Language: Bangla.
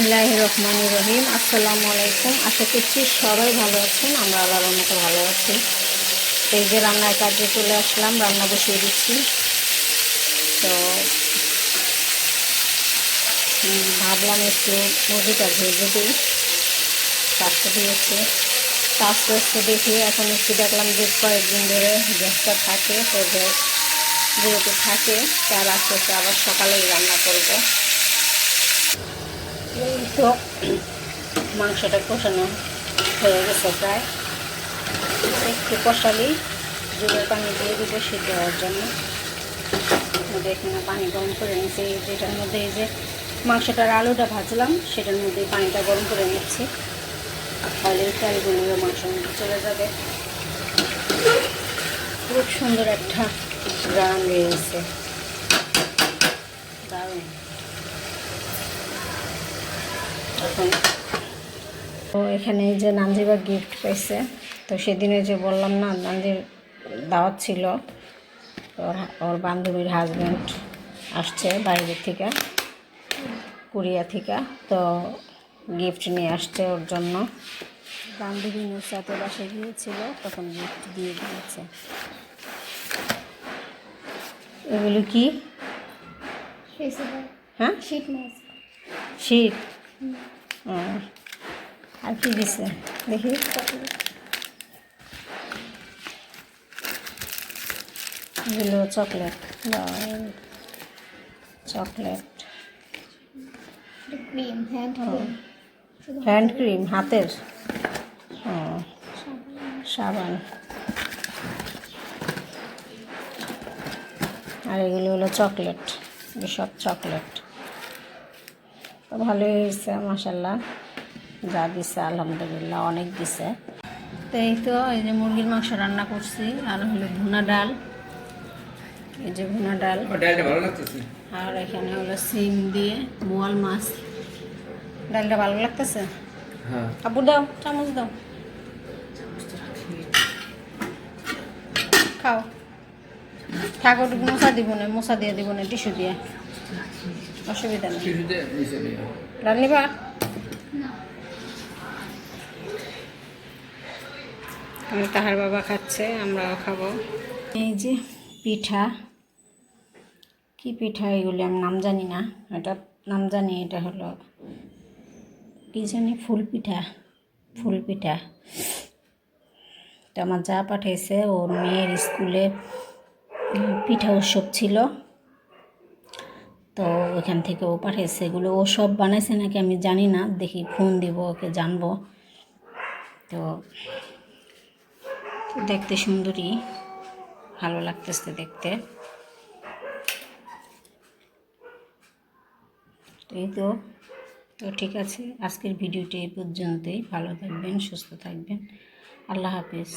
বিসমিল্লাহ রহমান রহিম আসসালামু আলাইকুম আশা করছি সবাই ভালো আছেন। আমরা আল্লাহর মতো ভালো আছি। এই যে রান্নার কাজে চলে আসলাম, রান্না বসিয়ে দিচ্ছি। তো ভাবলাম একটু মুরগিটা ভেজে দিই। কাজটা দিয়েছি। তো আস্তে আস্তে দেখি, এখন একটু দেখলাম যে কয়েকদিন ধরে গ্যাসটা থাকে, তো গ্যাস যেহেতু থাকে, তার আস্তে আস্তে আবার সকালেই রান্না করব। এই তো মাংসটা কষানো হয়ে গেছে প্রায়। একটু কষালি জলের পানি দিয়ে দিব সিদ্ধ হওয়ার জন্য। এখানে পানি গরম করে নিচ্ছি যেটার মধ্যে এই যে মাংসটার আলুটা ভাজলাম, সেটার মধ্যে পানিটা গরম করে নিচ্ছি। তাহলে তেলগুলো মাংসের মধ্যে চলে যাবে। খুব সুন্দর একটা গ্রাম বেরিয়েছে এখন। তো এখানে এই যে নানজিবা গিফট পাইছে তো সেদিনে যে বললাম না নান্দির দাওয়াত ছিল ওর ওর বান্ধবীর হাজব্যান্ড আসছে বাইরের থেকে কোরিয়া থেকে তো গিফট নিয়ে আসছে ওর জন্য। বান্ধবী নুসাতে বাসে গিয়েছিল তখন গিফট দিয়ে দিয়েছে। এগুলো কি? হ্যাঁ? শীত মাছ শীত আর কি দিছে? দেখি। এগুলো chocolate. Chocolate. Cream hand cream হাতের। সাবান। আর এগুলো হলো চকলেট সব চকলেট। তো ভালোই হয়েছে মাসাল্লাহ যা দিছে আলহামদুলিল্লাহ অনেক দিছে। তো এই তো এই যে মুরগির মাংস রান্না করছি আর হলো ভুনা ডাল। এই যে ভুনা ডাল। আর এখানে হলো সিম দিয়ে মোয়াল মাছ। ডালটা ভালো লাগতেছে? হ্যাঁ। আবু দাও চামচ দাও। খাও। ঠাকুর মশা দিব না মশা দিয়ে দিব না টিস্যু দিয়ে। অসুবিধা নেই। কিছুতে মিশে দিও। ডাল নিবা আমি তাহার বাবা খাচ্ছে আমরাও খাব। এই যে পিঠা কি পিঠা এগুলি আমি নাম জানি না এটা নাম জানি এটা হলো কি জানি ফুল পিঠা ফুল পিঠা। তো আমার যা পাঠাইছে ওর মেয়ের স্কুলে পিঠা উৎসব ছিল। তো ওখান থেকে ও পাঠিয়েছে এগুলো ও সব বানাইছে নাকি আমি জানি না। দেখি ফোন দিব, ওকে জানব। তো দেখতে সুন্দরী, ভালো লাগতেছে দেখতে। এই তো তো ঠিক আছে, আজকের ভিডিওটি এই পর্যন্তই। ভালো থাকবেন, সুস্থ থাকবেন। আল্লাহ হাফিজ।